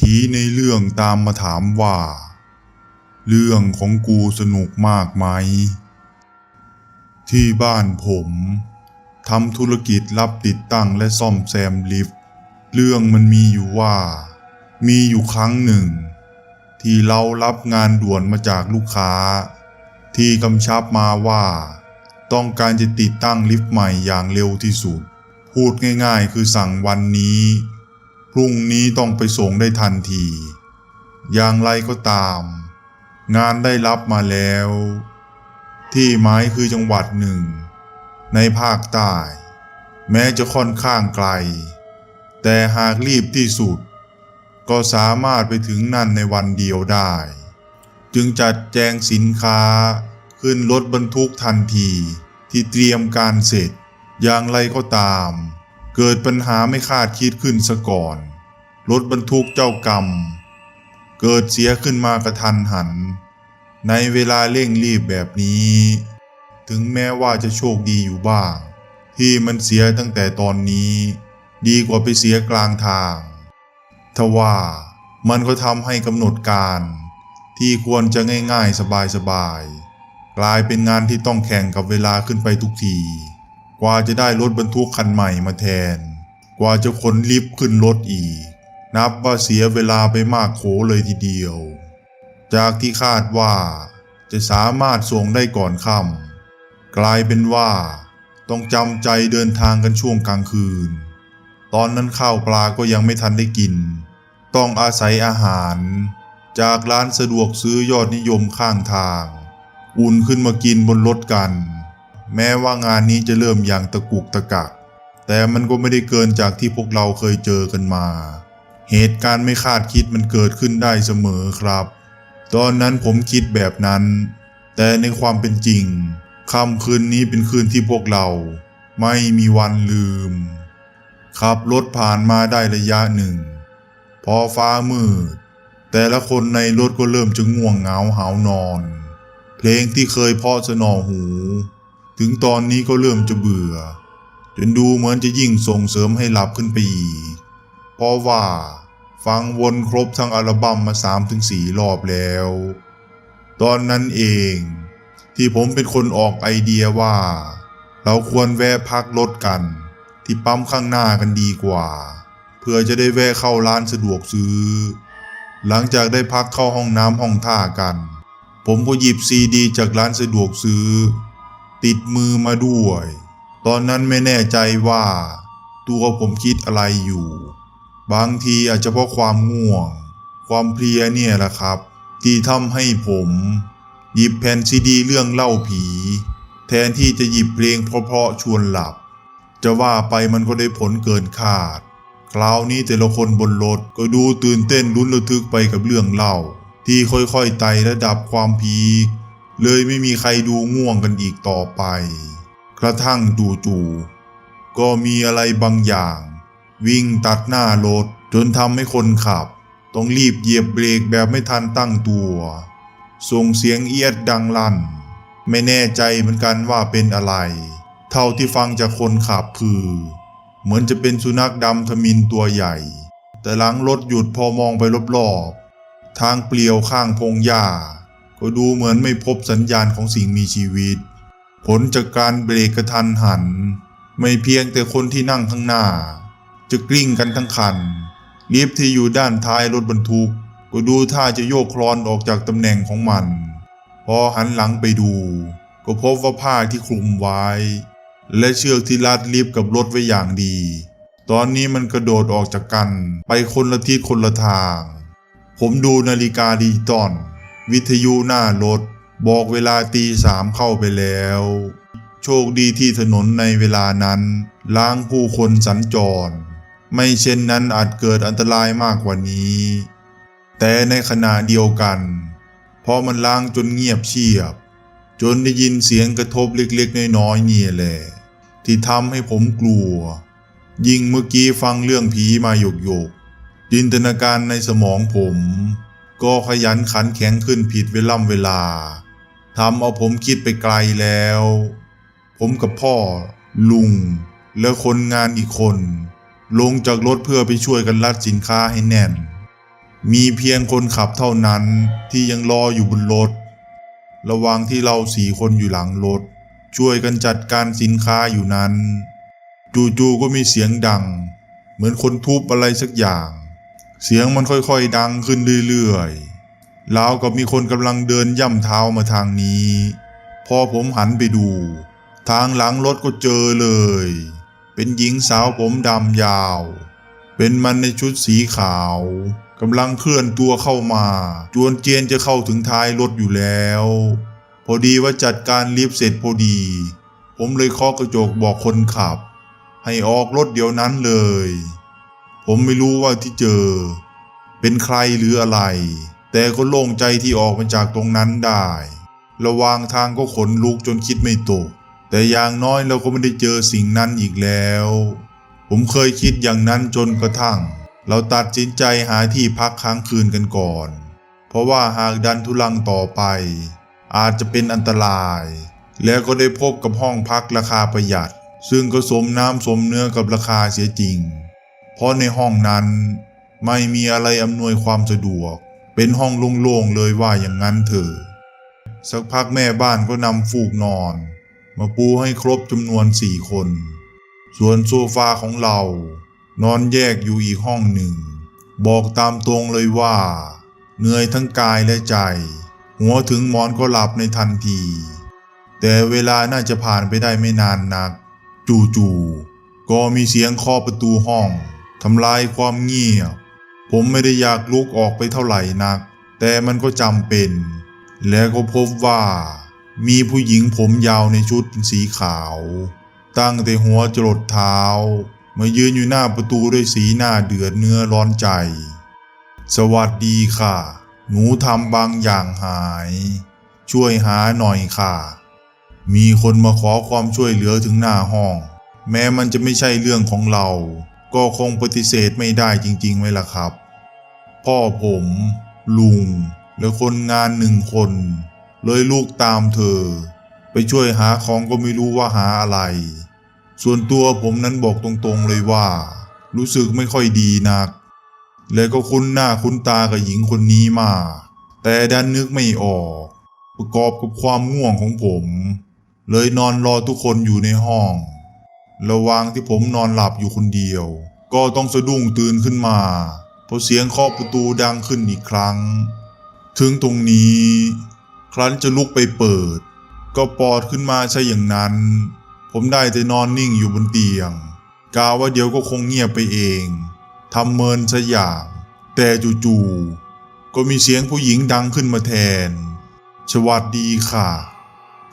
ผีในเรื่องตามมาถามว่า เรื่องของกูสนุกมากไหม ที่บ้านผมทำธุรกิจรับติดตั้งและซ่อมแซมลิฟต์ เรื่องมันมีอยู่ว่า มีอยู่ครั้งหนึ่ง ที่เรารับงานด่วนมาจากลูกค้า ที่กำชับมาว่า ต้องการจะติดตั้งลิฟต์ใหม่อย่างเร็วที่สุด พูดง่ายๆ คือสั่งวันนี้ พรุ่งนี้ต้องไปส่งได้ทันที อย่างไรก็ตาม งานได้รับมาแล้ว ที่หมายคือจังหวัดหนึ่ง ในภาคใต้ แม้จะค่อนข้างไกล แต่หากรีบที่สุด ก็สามารถไปถึงนั่นในวันเดียวได้ จึงจัดแจงสินค้าขึ้นรถบรรทุกทันทีที่เตรียมการเสร็จ อย่างไรก็ตามเกิดปัญหาไม่คาดคิดขึ้นซะก่อน รถบรรทุกเจ้ากรรม เกิดเสียขึ้นมากระทันหัน ในเวลาเร่งรีบแบบนี้ ถึงแม้ว่าจะโชคดีอยู่บ้าง ที่มันเสียตั้งแต่ตอนนี้ ดีกว่าไปเสียกลางทางทว่ามันก็ทำให้กำหนดการ ที่ควรจะง่ายๆสบายๆกลายเป็นงานที่ต้องแข่งกับเวลาขึ้นไปทุกที กว่าจะได้รถบรรทุกคันใหม่มาแทน กว่าจะขนลิฟต์ขึ้นรถอีก นับว่าเสียเวลาไปมากโขเลยทีเดียว จากที่คาดว่าจะสามารถส่งได้ก่อนค่ำกลายเป็นว่าต้องจำใจเดินทางกันช่วงกลางคืน ตอนนั้นข้าวปลาก็ยังไม่ทันได้กิน ต้องอาศัยอาหาร จากร้านสะดวกซื้อยอดนิยมข้างทาง อุ่นขึ้นมากินบนรถกัน แม้ว่างานนี้จะเริ่มอย่างตะกุกตะกัก แต่มันก็ไม่ได้เกินจากที่พวกเราเคยเจอกันมา เหตุการณ์ไม่คาดคิดมันเกิดขึ้นได้เสมอครับ ตอนนั้นผมคิดแบบนั้น แต่ในความเป็นจริงค่ำคืนนี้เป็นคืนที่พวกเรา ไม่มีวันลืม ขับรถผ่านมาได้ระยะหนึ่ง พอฟ้ามืด แต่ละคนในรถก็เริ่มจะง่วงเหงาหาวนอน เพลงที่เคยเพ่อสนอหู ถึงตอนนี้ก็เริ่มจะเบื่อ จนดูเหมือนจะยิ่งส่งเสริมให้หลับขึ้นไปอีก เพราะว่าฟังวนครบทั้งอัลบั้มมาสามถึงสี่รอบแล้ว ตอนนั้นเองที่ผมเป็นคนออกไอเดียว่า เราควรแวะพักรถกัน ที่ปั๊มข้างหน้ากันดีกว่า เพื่อจะได้แวะเข้าร้านสะดวกซื้อ หลังจากได้พักเข้าห้องน้ำห้องท่ากัน ผมก็หยิบซีดีจากร้านสะดวกซื้อ ติดมือมาด้วย ตอนนั้นไม่แน่ใจว่า ตัวผมคิดอะไรอยู่ บางทีอาจจะเพราะความง่วง ความเพลียเนี่ยแหละครับ ที่ทำให้ผม หยิบแผ่นซีดีเรื่องเล่าผี แทนที่จะหยิบเพลงเพราะๆชวนหลับ จะว่าไปมันก็ได้ผลเกินคาด คราวนี้แต่ละคนบนรถก็ดูตื่นเต้นลุ้นระทึกไปกับเรื่องเล่า ที่ค่อยๆไต่ระดับความพีคเลยไม่มีใครดูง่วงกันอีกต่อไป กระทั่งจู่ๆก็มีอะไรบางอย่าง วิ่งตัดหน้ารถจนทำให้คนขับ ต้องรีบเหยียบเบรกแบบไม่ทันตั้งตัว ส่งเสียงเอียดดังลั่น ไม่แน่ใจเหมือนกันว่าเป็นอะไร เท่าที่ฟังจากคนขับคือ เหมือนจะเป็นสุนัขดำทมินตัวใหญ่ แต่หลังรถหยุดพอมองไปรอบๆ ทางเปลี่ยวข้างพงหญ้า ก็ดูเหมือนไม่พบสัญญาณของสิ่งมีชีวิต ผลจากการเบรกกระทันหัน ไม่เพียงแต่คนที่นั่งข้างหน้า จะกลิ้งกันทั้งคันลิฟที่อยู่ด้านท้ายรถบรรทุก ก็ดูท่าจะโยกคลอนออกจากตำแหน่งของมัน พอหันหลังไปดู ก็พบว่าผ้าที่คลุมไว้ และเชือกที่รัดลิฟกับรถไว้อย่างดี ตอนนี้มันกระโดดออกจากกันไปคนละทิศคนละทาง ผมดูนาฬิกาดิจิตอลวิทยุหน้ารถ บอกเวลาตีสามเข้าไปแล้ว โชคดีที่ถนนในเวลานั้น ล้างผู้คนสัญจร ไม่เช่นนั้นอาจเกิดอันตรายมากกว่านี้ แต่ในขณะเดียวกันพอมันล้างจนเงียบเชียบ จนได้ยินเสียงกระทบเล็กๆน้อยๆเนี่ยแหละที่ทำให้ผมกลัว ยิ่งเมื่อกี้ฟังเรื่องผีมาหยกๆจินตนาการในสมองผม ก็ขยันขันแข็งขึ้นผิดเวล่ำเวลาทำเอาผมคิดไปไกลแล้ว ผมกับพ่อ ลุง และคนงานอีกคน ลงจากรถเพื่อไปช่วยกันรัดสินค้าให้แน่น มีเพียงคนขับเท่านั้นที่ยังรออยู่บนรถ ระหว่างที่เราสี่คนอยู่หลังรถ ช่วยกันจัดการสินค้าอยู่นั้น จู่ๆก็มีเสียงดัง เหมือนคนทุบอะไรสักอย่าง เสียงมันค่อยๆดังขึ้นเรื่อยๆราวกับมีคนกำลังเดินย่ำเท้ามาทางนี้ พอผมหันไปดู ทางหลังรถก็เจอเลย เป็นหญิงสาวผมดำยาว เป็นมันในชุดสีขาวกำลังเคลื่อนตัวเข้ามา จวนเจียนจะเข้าถึงท้ายรถอยู่แล้ว พอดีว่าจัดการลิฟต์เสร็จพอดี ผมเลยเคาะกระจกบอกคนขับ ให้ออกรถเดี๋ยวนั้นเลย ผมไม่รู้ว่าที่เจอ เป็นใครหรืออะไร แต่ก็โล่งใจที่ออกมาจากตรงนั้นได้ ระหว่างทางก็ขนลุกจนคิดไม่ตก แต่อย่างน้อยเราก็ไม่ได้เจอสิ่งนั้นอีกแล้ว ผมเคยคิดอย่างนั้นจนกระทั่ง เราตัดสินใจหาที่พักค้างคืนกันก่อน เพราะว่าหากดันทุลังต่อไป อาจจะเป็นอันตราย แล้วก็ได้พบกับห้องพักราคาประหยัด ซึ่งก็สมน้ำสมเนื้อกับราคาเสียจริง เพราะในห้องนั้นไม่มีอะไรอำนวยความสะดวก เป็นห้องโล่งๆเลยว่าอย่างนั้นเถอะสักพักแม่บ้านก็นำฟูกนอน มาปูให้ครบจำนวนสี่คน ส่วนโซฟาของเรา นอนแยกอยู่อีกห้องหนึ่ง บอกตามตรงเลยว่า เหนื่อยทั้งกายและใจ หัวถึงหมอนก็หลับในทันที แต่เวลาน่าจะผ่านไปได้ไม่นานนัก จู่ๆก็มีเสียงเคาะประตูห้องทำลายความเงียบ ผมไม่ได้อยากลุกออกไปเท่าไหร่นัก แต่มันก็จำเป็น แล้วก็พบว่า มีผู้หญิงผมยาวในชุดสีขาว ตั้งแต่หัวจรดเท้า มายืนอยู่หน้าประตูด้วยสีหน้าเดือดเนื้อร้อนใจ สวัสดีค่ะ หนูทำบางอย่างหาย ช่วยหาหน่อยค่ะ มีคนมาขอความช่วยเหลือถึงหน้าห้อง แม้มันจะไม่ใช่เรื่องของเรา ก็คงปฏิเสธไม่ได้จริงๆไหมล่ะครับ พ่อผม ลุง และคนงานหนึ่งคน เลยลูกตามเธอ ไปช่วยหาของก็ไม่รู้ว่าหาอะไร ส่วนตัวผมนั้นบอกตรงๆเลยว่า รู้สึกไม่ค่อยดีนัก และก็คุ้นหน้าคุ้นตากับหญิงคนนี้มาก แต่ดันนึกไม่ออก ประกอบกับความง่วงของผม เลยนอนรอทุกคนอยู่ในห้อง ระหว่างที่ผมนอนหลับอยู่คนเดียว ก็ต้องสะดุ้งตื่นขึ้นมาเพราะเสียงเคาะประตูดังขึ้นอีกครั้ง ถึงตรงนี้ ครั้นจะลุกไปเปิด ก็ปอดขึ้นมาใช่อย่างนั้น ผมได้แต่นอนนิ่งอยู่บนเตียง กาว่าเดี๋ยวก็คงเงียบไปเองทำเมินซะอย่างแต่จู่ๆก็มีเสียงผู้หญิงดังขึ้นมาแทนสวัสดีค่ะ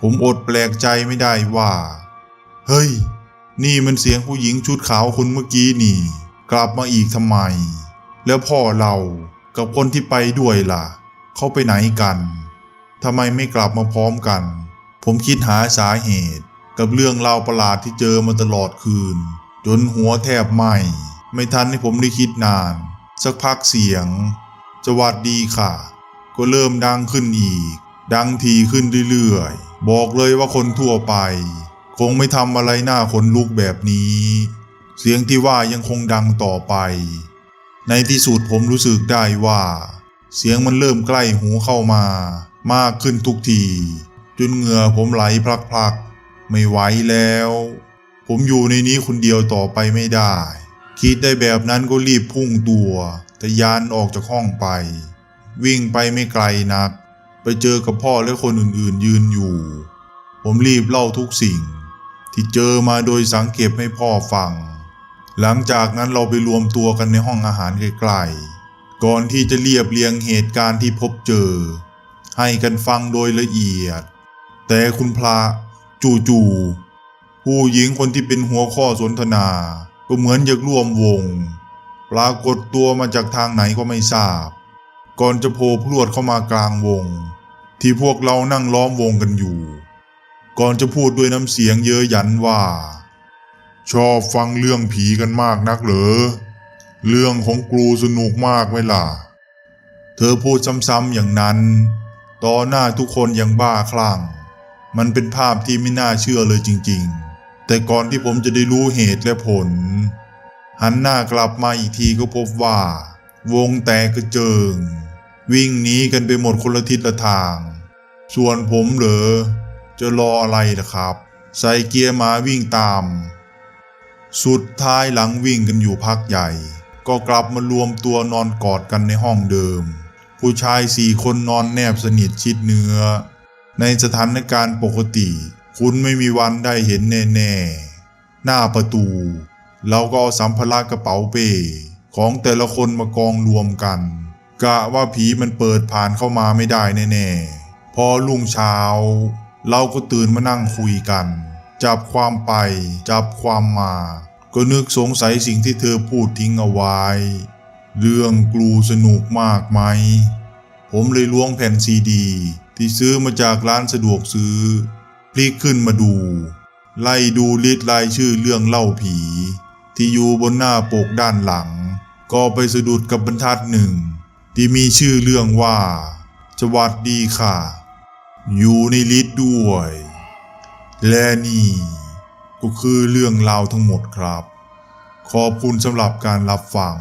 ผมอดแปลกใจไม่ได้ว่า เฮ้ย นี่มันเสียงผู้หญิงชุดขาวคนเมื่อกี้นี่ กลับมาอีกทำไม แล้วพ่อเรากับคนที่ไปด้วยล่ะ เขาไปไหนกัน ทำไมไม่กลับมาพร้อมกัน ผมคิดหาสาเหตุกับเรื่องราวประหลาดที่เจอมาตลอดคืน จนหัวแทบไหมไม่ทันให้ผมได้คิดนาน สักพักเสียงสวัสดีค่ะ ก็เริ่มดังขึ้นอีก ดังทีขึ้นเรื่อยๆ บอกเลยว่าคนทั่วไป คงไม่ทำอะไรหน้าขนลุกแบบนี้ เสียงที่ว่ายังคงดังต่อไป ในที่สุดผมรู้สึกได้ว่า เสียงมันเริ่มใกล้หูเข้ามา มากขึ้นทุกที จนเหงื่อผมไหลพลักๆ ไม่ไหวแล้ว ผมอยู่ในนี้คนเดียวต่อไปไม่ได้ คิดได้แบบนั้นก็รีบพุ่งตัวทะยานออกจากห้องไป วิ่งไปไม่ไกลนัก ไปเจอกับพ่อและคนอื่นๆยืนอยู่ ผมรีบเล่าทุกสิ่ง ที่เจอมาโดยสังเกตให้พ่อฟัง หลังจากนั้นเราไปรวมตัวกันในห้องอาหารไกลๆก่อนที่จะเรียบเรียงเหตุการณ์ที่พบเจอ ให้กันฟังโดยละเอียด แต่คุณพระจู่ๆผู้หญิงคนที่เป็นหัวข้อสนทนา ก็เหมือนอยากร่วมวง ปรากฏตัวมาจากทางไหนก็ไม่ทราบ ก่อนจะโผล่พรวดเข้ามากลางวง ที่พวกเรานั่งล้อมวงกันอยู่ ก่อนจะพูดด้วยน้ำเสียงเย้ยหยันว่า ชอบฟังเรื่องผีกันมากนักเหรอเรื่องของกรูสนุกมากไหมล่ะเธอพูดซ้ำๆอย่างนั้น ต่อหน้าทุกคนอย่างบ้าคลั่ง มันเป็นภาพที่ไม่น่าเชื่อเลยจริง ๆ แต่ก่อนที่ผมจะได้รู้เหตุและผล หันหน้ากลับมาอีกทีก็พบว่า วงแตกกระเจิง วิ่งหนีกันไปหมดคนละทิศละทาง ส่วนผมเหรอ จะรออะไรล่ะครับ ใส่เกียร์มาวิ่งตาม สุดท้ายหลังวิ่งกันอยู่พักใหญ่ ก็กลับมารวมตัวนอนกอดกันในห้องเดิม ผู้ชายสี่คนนอนแนบสนิทชิดเนื้อ ในสถานการณ์ปกติ คุณไม่มีวันได้เห็นแน่ๆ หน้าประตู เราก็เอาสัมภาระกระเป๋าเป้ของแต่ละคนมากองรวมกัน กะว่าผีมันเปิดผ่านเข้ามาไม่ได้แน่ๆ พอรุ่งเช้า เราก็ตื่นมานั่งคุยกัน จับความไป จับความมา ก็นึกสงสัยสิ่งที่เธอพูดทิ้งเอาไว้ เรื่องกลูสนุกมากไหม ผมเลยล้วงแผ่นซีดี ที่ซื้อมาจากร้านสะดวกซื้อ พลิกขึ้นมาดู ไล่ดูลิสต์รายชื่อเรื่องเล่าผี ที่อยู่บนหน้าปกด้านหลัง ก็ไปสะดุดกับบรรทัดหนึ่ง ที่มีชื่อเรื่องว่าสวัสดีค่ะ อยู่ในลิสต์ด้วย และนี่ ก็คือเรื่องราวทั้งหมดครับ ขอบคุณสำหรับการรับฟัง